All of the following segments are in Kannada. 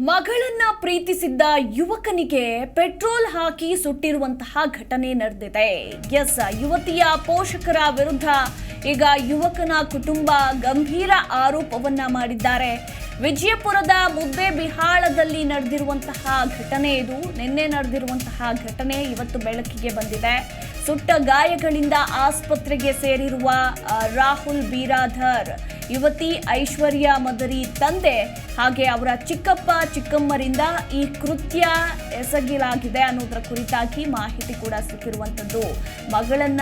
ಮಗಳನ್ನ ಪ್ರೀತಿಸಿದ್ದ ಯುವಕನಿಗೆ ಪೆಟ್ರೋಲ್ ಹಾಕಿ ಸುಟ್ಟಿರುವಂತಹ ಘಟನೆ ನಡೆದಿದೆ. ಎಸ್, ಯುವತಿಯ ಪೋಷಕರ ವಿರುದ್ಧ ಈಗ ಯುವಕನ ಕುಟುಂಬ ಗಂಭೀರ ಆರೋಪವನ್ನ ಮಾಡಿದ್ದಾರೆ. ವಿಜಯಪುರದ ಮುದ್ದೆ ಬಿಹಾಳದಲ್ಲಿ ನಡೆದಿರುವಂತಹ ಘಟನೆ ಇದು. ನಿನ್ನೆ ನಡೆದಿರುವಂತಹ ಘಟನೆ ಇವತ್ತು ಬೆಳಕಿಗೆ ಬಂದಿದೆ. ಸುಟ್ಟ ಗಾಯಗಳಿಂದ ಆಸ್ಪತ್ರೆಗೆ ಸೇರಿರುವ ರಾಹುಲ್ ಬೀರಾಧರ್. ಯುವತಿ ಐಶ್ವರ್ಯ ಮದರಿ ತಂದೆ, ಹಾಗೆ ಅವರ ಚಿಕ್ಕಪ್ಪ ಚಿಕ್ಕಮ್ಮರಿಂದ ಈ ಕೃತ್ಯ ಎಸಗಿಲಾಗಿದೆ ಅನ್ನೋದರ ಕುರಿತಾಗಿ ಮಾಹಿತಿ ಕೂಡ ಸಿಕ್ಕಿರುವಂಥದ್ದು. ಮಗಳನ್ನ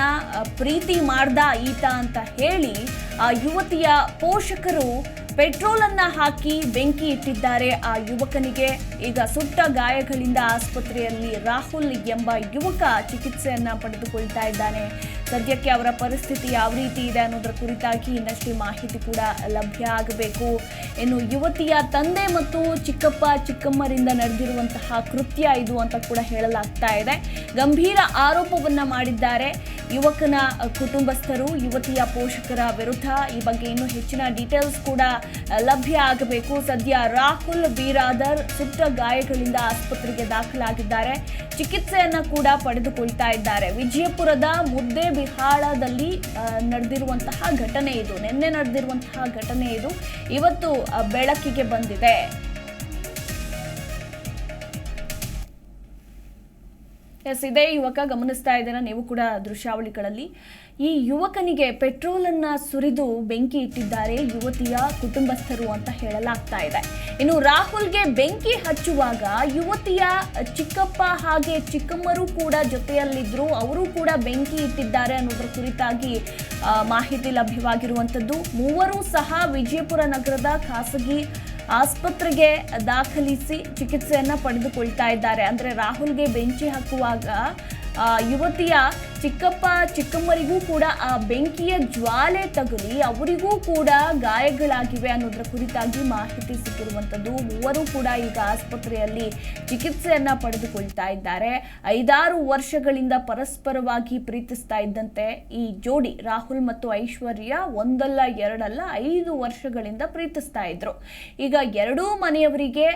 ಪ್ರೀತಿ ಮಾಡ್ದ ಈತ ಅಂತ ಹೇಳಿ, ಆ, ಯುವತಿಯ ಪೋಷಕರು ಪೆಟ್ರೋಲ್ ಅನ್ನ ಹಾಕಿ ಬೆಂಕಿ ಇಟ್ಟಿದ್ದಾರೆ ಆ ಯುವಕನಿಗೆ. ಈಗ ಸುಟ್ಟ ಗಾಯಗಳಿಂದ ಆಸ್ಪತ್ರೆಯಲ್ಲಿ ರಾಹುಲ್ ಎಂಬ ಯುವಕ ಚಿಕಿತ್ಸೆಯನ್ನ ಪಡೆದುಕೊಳ್ತಾ ಇದ್ದಾನೆ. ಸದ್ಯಕ್ಕೆ ಅವರ ಪರಿಸ್ಥಿತಿ ಯಾವ ರೀತಿ ಇದೆ ಅನ್ನೋದರ ಕುರಿತಾಗಿ ಇನ್ನಷ್ಟು ಮಾಹಿತಿ ಕೂಡ ಲಭ್ಯ ಆಗಬೇಕು. ಇನ್ನು ಯುವತಿಯ ತಂದೆ ಮತ್ತು ಚಿಕ್ಕಪ್ಪ, ಚಿಕ್ಕಮ್ಮರಿಂದ ನಡೆದಿರುವಂತಹ ಕೃತ್ಯ ಇದು ಅಂತ ಕೂಡ ಹೇಳಲಾಗ್ತಾ ಇದೆ. ಗಂಭೀರ ಆರೋಪವನ್ನ ಮಾಡಿದ್ದಾರೆ. ಯುವಕನ ಕುಟುಂಬಸ್ಥರು, ಯುವತಿಯ ಪೋಷಕರ ವಿರುದ್ಧ ಈ ಬಗ್ಗೆ ಇನ್ನೂ ಹೆಚ್ಚಿನ ಡೀಟೇಲ್ಸ್ ಕೂಡ ಲಭ್ಯ ಆಗಬೇಕು. ಸದ್ಯ ರಾಹುಲ್ ಬಿರಾದರ್ ಸುಟ್ಟ ಗಾಯಗಳಿಂದ ಆಸ್ಪತ್ರೆಗೆ ದಾಖಲಾಗಿದ್ದಾರೆ. ಚಿಕಿತ್ಸೆಯನ್ನು ಕೂಡ ಪಡೆದುಕೊಳ್ತಾ ಇದ್ದಾರೆ. ವಿಜಯಪುರದ ಮುದ್ದೆ ಬಿಹಾಳದಲ್ಲಿ ನಡೆದಿರುವಂತಹ ಘಟನೆ ಇದು. ನಿನ್ನೆ ನಡೆದಿರುವಂತಹ ಘಟನೆ ಇದು. ಇವತ್ತು ಬೆಳಕಿಗೆ ಬಂದಿದೆ. ಎಸ್ ಇದೇ ಯುವಕ ಗಮನಿಸ್ತಾ ಇದ್ದೀರಾ? ನೀವು ಕೂಡ ದೃಶ್ಯಾವಳಿಗಳಲ್ಲಿ. ಈ ಯುವಕನಿಗೆ ಪೆಟ್ರೋಲನ್ನು ಸುರಿದು ಬೆಂಕಿ ಇಟ್ಟಿದ್ದಾರೆ. ಯುವತಿಯ ಕುಟುಂಬಸ್ಥರು ಅಂತ ಹೇಳಲಾಗ್ತಾ ಇದೆ. ಇನ್ನು ರಾಹುಲ್ಗೆ ಬೆಂಕಿ ಹಚ್ಚುವಾಗ ಯುವತಿಯ ಚಿಕ್ಕಪ್ಪ ಹಾಗೆ ಚಿಕ್ಕಮ್ಮರು ಕೂಡ ಜೊತೆಯಲ್ಲಿದ್ದರು ಅವರು ಕೂಡ ಬೆಂಕಿ ಇಟ್ಟಿದ್ದಾರೆ ಅನ್ನೋದ್ರ ಕುರಿತಾಗಿ ಮಾಹಿತಿ ಲಭ್ಯವಾಗಿರುವಂಥದ್ದು. ಮೂವರು ಸಹ ವಿಜಯಪುರ ನಗರದ ಖಾಸಗಿ ಆಸ್ಪತ್ರೆಗೆ ದಾಖಲಿಸಿ ಚಿಕಿತ್ಸೆಯನ್ನ ಪಡೆದುಕೊಳ್ತಾ ಇದ್ದಾರೆ. ಅಂದ್ರೆ ರಾಹುಲ್ಗೆ ಬೆಂಚಿ ಹಾಕುವಾಗ ಯುವತಿಯ ಚಿಕ್ಕಪ್ಪ ಚಿಕ್ಕಮ್ಮರಿಗೂ ಕೂಡ ಆ ಬೆಂಕಿಯ ಜ್ವಾಲೆ ತಗುಲಿ ಅವರಿಗೂ ಕೂಡ ಗಾಯಗಳಾಗಿವೆ ಅನ್ನೋದರ ಕುರಿತಾಗಿ ಮಾಹಿತಿ ಸಿಕ್ಕಿರುವಂಥದ್ದು. ಮೂವರು ಕೂಡ ಈಗ ಆಸ್ಪತ್ರೆಯಲ್ಲಿ ಚಿಕಿತ್ಸೆಯನ್ನ ಪಡೆದುಕೊಳ್ತಾ ಇದ್ದಾರೆ. ಐದಾರು ವರ್ಷಗಳಿಂದ ಪರಸ್ಪರವಾಗಿ ಪ್ರೀತಿಸ್ತಾ ಇದ್ದಂತೆ ಈ ಜೋಡಿ ರಾಹುಲ್ ಮತ್ತು ಐಶ್ವರ್ಯ ಒಂದಲ್ಲ ಎರಡಲ್ಲ ಐದು ವರ್ಷಗಳಿಂದ ಪ್ರೀತಿಸ್ತಾ ಇದ್ರು. ಈಗ ಎರಡೂ ಮನೆಯವರಿಗೆ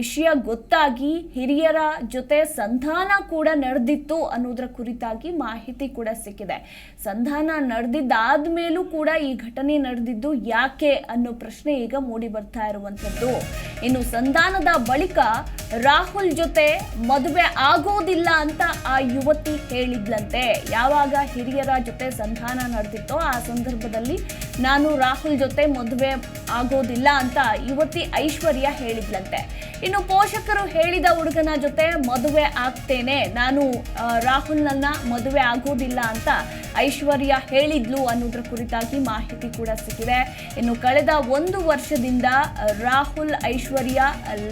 ವಿಷಯ ಗೊತ್ತಾಗಿ ಹಿರಿಯರ ಜೊತೆ ಸಂಧಾನ ಕೂಡ ನಡೆದಿತ್ತು ಅನ್ನೋದರ ಕುರಿತಾಗಿ ಮಾಹಿತಿ ಕೂಡ ಸಿಕ್ಕಿದೆ. ಸಂಧಾನ ನಡೆದಿದ್ದಾದ್ಮೇಲೂ ಕೂಡ ಈ ಘಟನೆ ನಡೆದಿದ್ದು ಯಾಕೆ ಅನ್ನೋ ಪ್ರಶ್ನೆ ಈಗ ಮೂಡಿ ಬರ್ತಾ ಇರುವಂಥದ್ದು. ಇನ್ನು ಸಂಧಾನದ ಬಳಿಕ ರಾಹುಲ್ ಜೊತೆ ಮದುವೆ ಆಗೋದಿಲ್ಲ ಅಂತ ಆ ಯುವತಿ ಹೇಳಿದ್ಲಂತೆ. ಯಾವಾಗ ಹಿರಿಯರ ಜೊತೆ ಸಂಧಾನ ನಡೆದಿತ್ತೋ ಆ ಸಂದರ್ಭದಲ್ಲಿ ನಾನು ರಾಹುಲ್ ಜೊತೆ ಮದುವೆ ಆಗೋದಿಲ್ಲ ಅಂತ ಯುವತಿ ಐಶ್ವರ್ಯ ಹೇಳಿದ್ಲಂತೆ. ಇನ್ನು ಪೋಷಕರು ಹೇಳಿದ ಹುಡುಗನ ಜೊತೆ ಮದುವೆ ಆಗ್ತೇನೆ. ನಾನು ರಾಹುಲ್ನನ್ನ ಮದುವೆ ಆಗೋದಿಲ್ಲ ಅಂತ ಐಶ್ವರ್ಯ ಹೇಳಿದ್ಲು ಅನ್ನೋದ್ರ ಕುರಿತಾಗಿ ಮಾಹಿತಿ ಕೂಡ ಸಿಕ್ಕಿದೆ. ಇನ್ನು ಕಳೆದ ಒಂದು ವರ್ಷದಿಂದ ರಾಹುಲ್, ಐಶ್ವರ್ಯ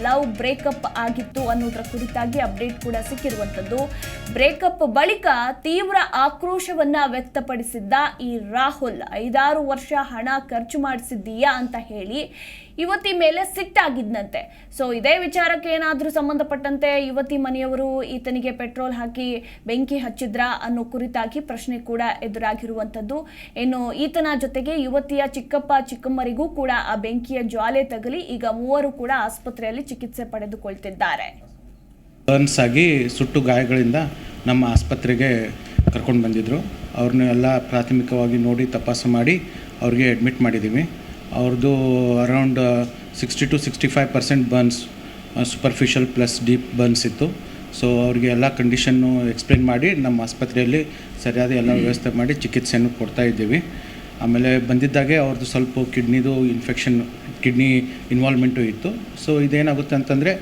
ಲವ್ ಬ್ರೇಕಪ್ ಆಗಿತ್ತು ಅನ್ನೋದ್ರ ಕುರಿತಾಗಿ ಅಪ್ಡೇಟ್ ಕೂಡ ಸಿಕ್ಕಿರುವಂಥದ್ದು. ಬ್ರೇಕಪ್ ಬಳಿಕ ತೀವ್ರ ಆಕ್ರೋಶವನ್ನ ವ್ಯಕ್ತಪಡಿಸಿದ್ದ ಈ ರಾಹುಲ್, ಐದಾರು ವರ್ಷ ಹಣ ಖರ್ಚು ಮಾಡಿಸಿದ್ದೀಯಾ ಅಂತ ಹೇಳಿ ಯುವತಿ ಮೇಲೆ ಸಿಟ್ಟಾಗಿದ್ದಂತೆ. ಸೊ ಇದೇ ವಿಚಾರಕ್ಕೆ ಏನಾದರೂ ಸಂಬಂಧಪಟ್ಟಂತೆ ಯುವತಿ ಮನೆಯವರು ಈತನಿಗೆ ಪೆಟ್ರೋಲ್ ಹಾಕಿ ಬೆಂಕಿ ಹಚ್ಚಿದ್ರಾ ಅನ್ನೋ ಕುರಿತಾಗಿ ಪ್ರಶ್ನೆ ಕೂಡ ಎದುರಾಗಿರುವಂಥದ್ದು. ಇನ್ನು ಈತನ ಜೊತೆಗೆ ಯುವತಿಯ ಚಿಕ್ಕಪ್ಪ ಚಿಕ್ಕಮ್ಮರಿಗೂ ಕೂಡ ಆ ಬೆಂಕಿಯ ಜ್ವಾಲೆ ತಗಲಿ ಈಗ ಮೂವರು ಕೂಡ ಆಸ್ಪತ್ರೆಯಲ್ಲಿ ಚಿಕಿತ್ಸೆ ಪಡೆದುಕೊಳ್ತಿದ್ದಾರೆ. ಬರ್ನ್ಸ್ ಆಗಿ ಸುಟ್ಟು ಗಾಯಗಳಿಂದ ನಮ್ಮ ಆಸ್ಪತ್ರೆಗೆ ಕರ್ಕೊಂಡು ಬಂದಿದ್ದರು ಅವ್ರನ್ನೆಲ್ಲ ಪ್ರಾಥಮಿಕವಾಗಿ ನೋಡಿ ತಪಾಸು ಮಾಡಿ ಅವ್ರಿಗೆ ಅಡ್ಮಿಟ್ ಮಾಡಿದ್ದೀವಿ ಅವ್ರದ್ದು around sixty to sixty five percent burns superficial plus deep burns ಇತ್ತು. ಸೊ ಅವ್ರಿಗೆ ಎಲ್ಲ ಕಂಡೀಷನ್ನು ಎಕ್ಸ್ಪ್ಲೇನ್ ಮಾಡಿ ನಮ್ಮ ಆಸ್ಪತ್ರೆಯಲ್ಲಿ ಸರಿಯಾದ ಎಲ್ಲ ವ್ಯವಸ್ಥೆ ಮಾಡಿ ಚಿಕಿತ್ಸೆಯನ್ನು ಕೊಡ್ತಾ ಇದ್ದೀವಿ. ಆಮೇಲೆ ಬಂದಿದ್ದಾಗೆ ಅವ್ರದ್ದು ಸ್ವಲ್ಪ ಕಿಡ್ನಿದು ಇನ್ಫೆಕ್ಷನ್ ಕಿಡ್ನಿ ಇನ್ವಾಲ್ವ್ಮೆಂಟು ಇತ್ತು. ಸೊ ಇದೇನಾಗುತ್ತೆ ಅಂತಂದರೆ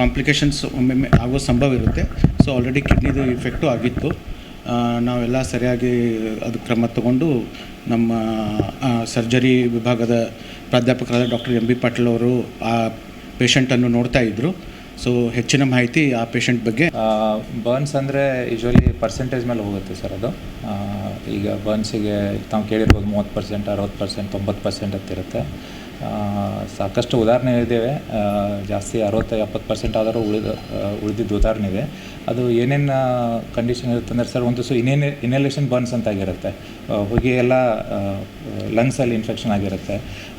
ಕಾಂಪ್ಲಿಕೇಶನ್ಸ್ ಒಮ್ಮೊಮ್ಮೆ ಆಗೋ ಸಂಭವ ಇರುತ್ತೆ. ಸೊ ಆಲ್ರೆಡಿ ಕಿಡ್ನಿದು ಇಫೆಕ್ಟು ಆಗಿತ್ತು. ನಾವೆಲ್ಲ ಸರಿಯಾಗಿ ಅದು ಕ್ರಮ ತಗೊಂಡು ನಮ್ಮ ಸರ್ಜರಿ ವಿಭಾಗದ ಪ್ರಾಧ್ಯಾಪಕರಾದ ಡಾಕ್ಟರ್ ಎಂ ಬಿ ಪಾಟೀಲ್ ಅವರು ಆ ಪೇಷಂಟನ್ನು ನೋಡ್ತಾ ಇದ್ದರು ಸೊ ಹೆಚ್ಚಿನ ಮಾಹಿತಿ ಆ ಪೇಷಂಟ್ ಬಗ್ಗೆ. ಬರ್ನ್ಸ್ ಅಂದರೆ ಯೂಶ್ವಲಿ ಪರ್ಸೆಂಟೇಜ್ ಮೇಲೆ ಹೋಗುತ್ತೆ ಸರ್ ಅದು. ಈಗ ಬರ್ನ್ಸಿಗೆ ತಾವು ಕೇಳಿರ್ಬೋದು ಮೂವತ್ತು ಪರ್ಸೆಂಟ್ ಅರವತ್ತು ಪರ್ಸೆಂಟ್ ತೊಂಬತ್ತು ಪರ್ಸೆಂಟ್ ಅಂತಿರುತ್ತೆ ಆ, ಸಾಕಷ್ಟು ಉದಾಹರಣೆ ಇದ್ದೇವೆ. ಜಾಸ್ತಿ ಅರವತ್ತು ಎಪ್ಪತ್ತು ಪರ್ಸೆಂಟ್ ಆದರೂ ಉಳಿದ ಉಳಿದಿದ್ದು ಉದಾಹರಣೆ ಇದೆ. ಅದು ಏನೇನು ಕಂಡೀಷನ್ ಇರುತ್ತೆ ಅಂದರೆ ಸರ್ ಒಂದು ಸೊ ಇನ್ನೇನು ಇನ್ಹಲೇಷನ್ ಬರ್ನ್ಸ್ ಅಂತ ಆಗಿರುತ್ತೆ. ಹೊಗೆ ಎಲ್ಲ ಲಂಗ್ಸಲ್ಲಿ ಇನ್ಫೆಕ್ಷನ್ ಆಗಿರುತ್ತೆ.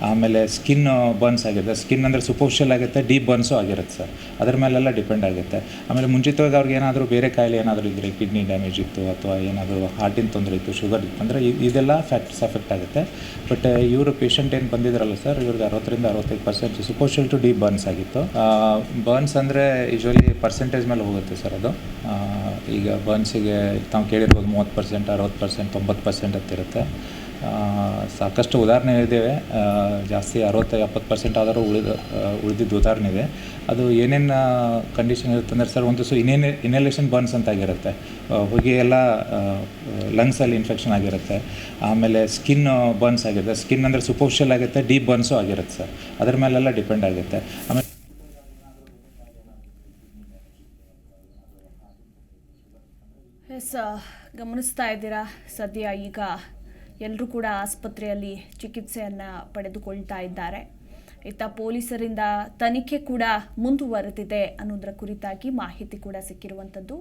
ಆಮೇಲೆ ಸ್ಕಿನ್ ಬರ್ನ್ಸ್ ಆಗಿರುತ್ತೆ. ಸ್ಕಿನ್ ಅಂದರೆ ಸುಪೋಷಿಯಲ್ ಆಗುತ್ತೆ ಡೀಪ್ ಬರ್ನ್ಸು ಆಗಿರುತ್ತೆ ಸರ್ ಅದ್ರ ಮೇಲೆಲ್ಲ ಡಿಪೆಂಡ್ ಆಗುತ್ತೆ. ಆಮೇಲೆ ಮುಂಚಿತವಾಗಿ ಅವ್ರಿಗೆ ಏನಾದರೂ ಬೇರೆ ಕಾಯಿಲೆ ಏನಾದರೂ ಇದ್ದರೆ ಕಿಡ್ನಿ ಡ್ಯಾಮೇಜ್ ಇತ್ತು ಅಥವಾ ಏನಾದರೂ ಹಾರ್ಟಿನ ತೊಂದರೆ ಇತ್ತು ಶುಗರ್ ಇತ್ತು ಅಂದರೆ ಇದೆಲ್ಲ ಫ್ಯಾಕ್ಟ್ಸ್ ಎಫೆಕ್ಟ್ ಆಗುತ್ತೆ. ಬಟ್ ಇವರು ಪೇಷಂಟ್ ಏನು ಬಂದಿದ್ರಲ್ಲ ಸರ್ ಇವ್ರಿಗೆ ಅರವತ್ತರಿಂದ ಅರವತ್ತೈದು percent superficial to deep burns ಆಗಿತ್ತು. ಬರ್ನ್ಸ್ ಅಂದರೆ ಯೂಶ್ವಲಿ ಪರ್ಸೆಂಟೇಜ್ ಮೇಲೆ ಹೋಗುತ್ತೆ ಸರ್ ಅದು. ಈಗ ಬರ್ನ್ಸಿಗೆ ತಾವು ಕೇಳಿರ್ಬೋದು ಮೂವತ್ತು ಪರ್ಸೆಂಟ್, ಅರವತ್ತು ಪರ್ಸೆಂಟ್, ತೊಂಬತ್ತು ಪರ್ಸೆಂಟ್ ಅಂತಿರುತ್ತೆ ಸಾಕಷ್ಟು ಉದಾಹರಣೆ ಇದ್ದೇವೆ ಜಾಸ್ತಿ ಅರವತ್ತು ಎಪ್ಪತ್ತು ಪರ್ಸೆಂಟ್ ಆದರೂ ಉಳಿದ ಉಳಿದಿದ್ದು ಉದಾಹರಣೆ ಇದೆ. ಅದು ಏನೇನು ಕಂಡೀಷನ್ ಇರುತ್ತೆ ಅಂದರೆ ಸರ್, ಒಂದು ಸೊ ಇನ್ನೇನು ಇನೇಲೇಷನ್ ಬರ್ನ್ಸ್ ಅಂತ ಆಗಿರುತ್ತೆ. ಹೊಗೆ ಎಲ್ಲ ಲಂಗ್ಸಲ್ಲಿ ಇನ್ಫೆಕ್ಷನ್ ಆಗಿರುತ್ತೆ. ಆಮೇಲೆ ಸ್ಕಿನ್ ಬರ್ನ್ಸ್ ಆಗಿರುತ್ತೆ. ಸ್ಕಿನ್ ಅಂದರೆ ಸೂಪರ್ಫಿಷಿಯಲ್ ಆಗುತ್ತೆ ಡೀಪ್ ಬರ್ನ್ಸು ಆಗಿರುತ್ತೆ ಸರ್. ಅದ್ರ ಮೇಲೆಲ್ಲ ಡಿಪೆಂಡ್ ಆಗುತ್ತೆ. ಆಮೇಲೆ ಎಸ್ ಗಮನಿಸ್ತಾ ಇದ್ದೀರಾ? ಸದ್ಯ ಈಗ ಎಲ್ಲರೂ ಕೂಡ ಆಸ್ಪತ್ರೆಯಲ್ಲಿ ಚಿಕಿತ್ಸೆಯನ್ನು ಪಡೆದುಕೊಳ್ತಾ ಇದ್ದಾರೆ. ಇತ್ತ ಪೊಲೀಸರಿಂದ ತನಿಖೆ ಕೂಡ ಮುಂದುವರೆದಿದೆ ಅನ್ನೋದರ ಕುರಿತಾಗಿ ಮಾಹಿತಿ ಕೂಡ ಸಿಕ್ಕಿರುವಂಥದ್ದು.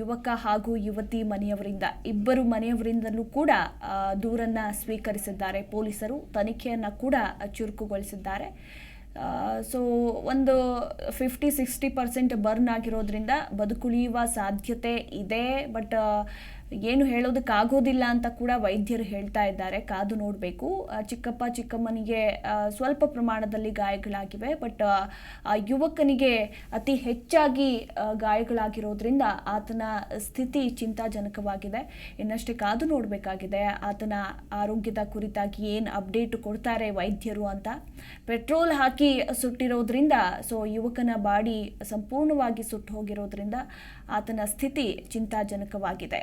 ಯುವಕ ಹಾಗೂ ಯುವತಿ ಮನೆಯವರಿಂದ, ಇಬ್ಬರು ಮನೆಯವರಿಂದಲೂ ಕೂಡ ದೂರನ್ನ ಸ್ವೀಕರಿಸಿದ್ದಾರೆ ಪೊಲೀಸರು. ತನಿಖೆಯನ್ನು ಕೂಡ ಚುರುಕುಗೊಳಿಸಿದ್ದಾರೆ. ಸೊ ಒಂದು ಫಿಫ್ಟಿ ಸಿಕ್ಸ್ಟಿ ಪರ್ಸೆಂಟ್ ಬರ್ನ್ ಆಗಿರೋದ್ರಿಂದ ಬದುಕುಳಿಯುವ ಸಾಧ್ಯತೆ ಇದೆ. ಬಟ್ ಏನು ಹೇಳೋದಕ್ಕಾಗೋದಿಲ್ಲ ಅಂತ ಕೂಡ ವೈದ್ಯರು ಹೇಳ್ತಾ ಇದ್ದಾರೆ. ಕಾದು ನೋಡಬೇಕು. ಚಿಕ್ಕಪ್ಪ, ಚಿಕ್ಕಮ್ಮನಿಗೆ ಸ್ವಲ್ಪ ಪ್ರಮಾಣದಲ್ಲಿ ಗಾಯಗಳಾಗಿವೆ. ಬಟ್ ಯುವಕನಿಗೆ ಅತಿ ಹೆಚ್ಚಾಗಿ ಗಾಯಗಳಾಗಿರೋದ್ರಿಂದ ಆತನ ಸ್ಥಿತಿ ಚಿಂತಾಜನಕವಾಗಿದೆ. ಇನ್ನಷ್ಟೇ ಕಾದು ನೋಡಬೇಕಾಗಿದೆ. ಆತನ ಆರೋಗ್ಯದ ಕುರಿತಾಗಿ ಏನು ಅಪ್ಡೇಟ್ ಕೊಡ್ತಾರೆ ವೈದ್ಯರು ಅಂತ. ಪೆಟ್ರೋಲ್ ಹಾಕಿ ಸುಟ್ಟಿರೋದ್ರಿಂದ, ಸೊ ಯುವಕನ ಬಾಡಿ ಸಂಪೂರ್ಣವಾಗಿ ಸುಟ್ಟು ಹೋಗಿರೋದ್ರಿಂದ ಆತನ ಸ್ಥಿತಿ ಚಿಂತಾಜನಕವಾಗಿದೆ.